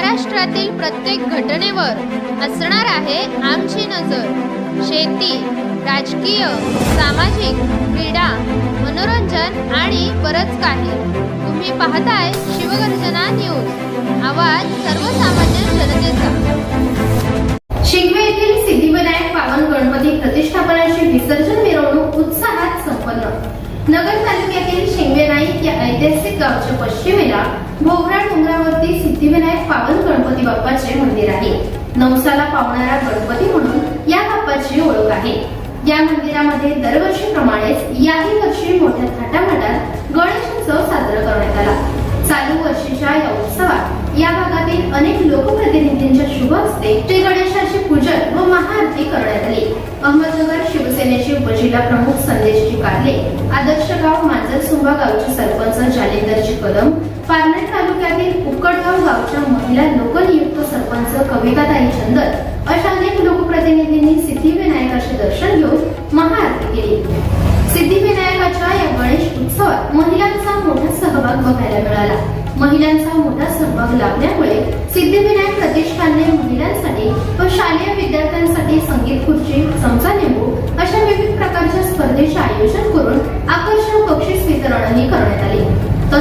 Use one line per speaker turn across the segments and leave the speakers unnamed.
महाराष्ट्रातील प्रत्येक घटनेवर असणार आहे आमची नजर. शेती राजकीय सामाजिक क्रीडा मनोरंजन आणि बरंच काही. तुम्ही पाहताय शिवगर्जना न्यूज. आवाज सर्वसामान्य जनतेचा.
शिंगवे येथील सिद्धिविनायक पावन गणपती प्रतिष्ठापनाची विसर्जन मिरवणूक उत्साहात संपन्न. नगर तालुक्यातील शिंगवे नाईक या ऐतिहासिक गावच्या पश्चिमेला भोगरा डोंगरावरती सिद्धिविनायक पावन गणपती बाप्पाचे मंदिर आहे. नवसाला पावणारा गणपती म्हणून या बाप्पाची ओळख आहे. या मंदिरामध्ये दरवर्षीप्रमाणेच याही वर्षी मोठ्या थाटामाटात गणेशोत्सव साजरा करण्यात आला. चालू वर्षीच्या या उत्सवात या भागातील अनेक लोकप्रतिनिधींच्या शुभ हस्ते श्री गणेशाची पूजन व महाआरती करण्यात आली. अहमदनगर शिवसेनेचे उपजिल्हा प्रमुख संदेश कारले आदर्श गाव मांजरसुंबा गावचे सरपंच जालेंदरजी कदम पारनेर तालुक्यातील उक्कडगाव गावच्या महिला लोकनियुक्त सरपंच कविताताई चंदर अशा अनेक लोकप्रतिनिधींनी सिद्धिविनायकाचे दर्शन घेऊन महाआरती केली. सिद्धिविनायकाच्या या गणेश उत्सवात महिलांचा मोठा सहभाग बघायला मिळाला. महिलांचा मोठा सहभाग लाभल्यामुळे सिद्धिविनायक प्रतिष्ठानने महिलांसाठी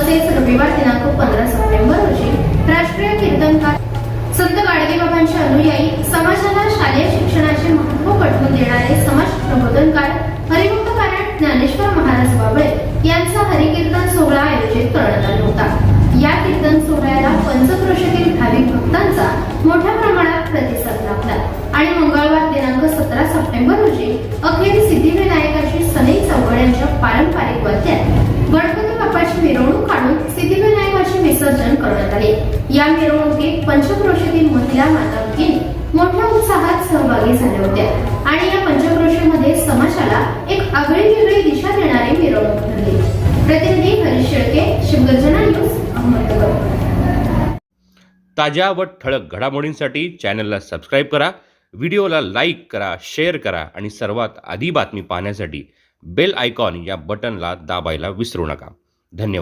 तसेच रविवार दिनांक पंधरा सप्टेंबर रोजी राष्ट्रीय कीर्तनकार संत गाडगेबाबांचे अनुयायी समाजाला शालेय शिक्षणाचे महत्त्व पटवून देणारे समाज प्रबोधनकार हरिभक्त कारण ज्ञानेश्वर महाराज बाबळे यांचा हरिकीर्तन सोहळा आयोजित करण्यात आला होता. या कीर्तन सोहळ्याला पंचक्रोशीतील भाविक भक्तांचा मोठ्या प्रमाणात प्रतिसाद लाभला आणि मंगळवार दिनांक सतरा सप्टेंबर रोजी अखेर सिद्धिविनायकाची सनई चौघड यांच्या पारंपरिक वाद्यात गणपती बाप्पाची मिरवणूक काढून सिद्धिविनायकाचे विसर्जन करण्यात आले या मिरवणुकीत पंचक्रोशीतील महिला माता भगिनी मोठ्या उत्साहात सहभागी झाल्या होत्या. आणि या पंचक्रोशीमध्ये समाजाला एक आगळी वेगळी दिशा देणारी मिरवणूक ठरली प्रतिनिधी हरीश शेळके शिवगर्जना न्यूज अहमदनगर.
ताज्या व ठळक घडामोडींसाठी चॅनलला सबस्क्राईब करा व्हिडिओला लाईक करा शेअर करा आणि सर्वात आधी बातमी पाहण्यासाठी बेल आयकॉन या बटनला दाबायला विसरू नका. धन्यवाद.